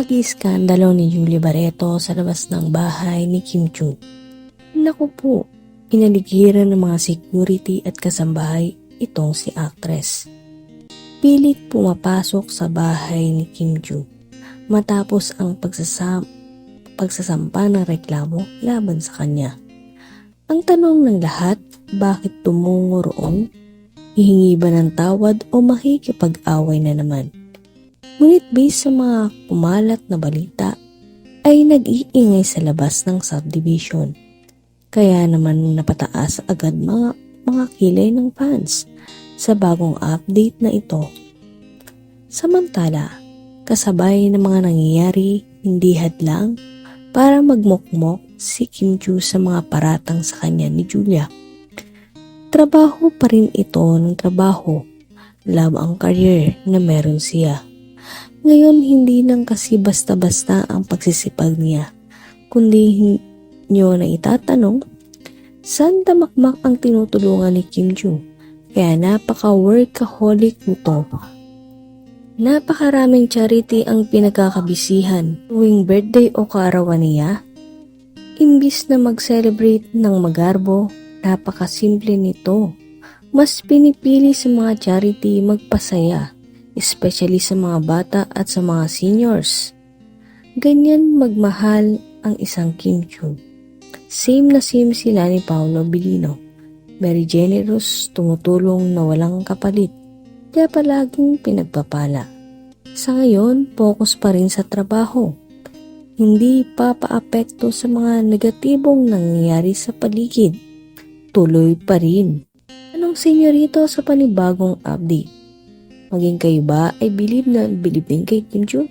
pag-iskandalo ni Julie Barreto sa labas ng bahay ni Kim Chu. Naku po, pinaligiran ng mga security at kasambahay itong si actress. Pilit pumapasok sa bahay ni Kim Chu matapos ang pagsasam pagsasampa ng reklamo laban sa kanya. Ang tanong ng lahat, bakit tumungo roon? Hihingi ba ng tawad o makikipag-away na naman? Ngunit based sa mga pumalat na balita, ay nag-iingay sa labas ng subdivision. Kaya naman napataas agad mga, mga kilay ng fans sa bagong update na ito. Samantala, kasabay ng mga nangyayari, hindi hadlang para magmokmok si Kim Chu sa mga paratang sa kanya ni Julia. Trabaho pa rin ito ng trabaho, love ang career na meron siya. Ngayon hindi lang kasi basta-basta ang pagsisipag niya, kundi nyo na itatanong, saan damakmak ang tinutulungan ni Kim Chu? Kaya napaka-workaholic nito. Napakaraming charity ang pinagkakabisihan tuwing birthday o kaarawan niya. Imbis na mag-celebrate ng magarbo, napakasimple nito. Mas pinipili sa mga charity magpasaya, especially sa mga bata at sa mga seniors. Ganyan magmahal ang isang Kim Chu. Same na same sila ni Paolo Bilino. Very generous, tumutulong na walang kapalit kaya palaging pinagpapala. Sa ngayon, focus pa rin sa trabaho. Hindi pa paapekto sa mga negatibong nangyayari sa paligid. Tuloy pa rin. Anong senyorito sa panibagong update? Maging kayo ba ay bilib na bilib din kay Kim Chu?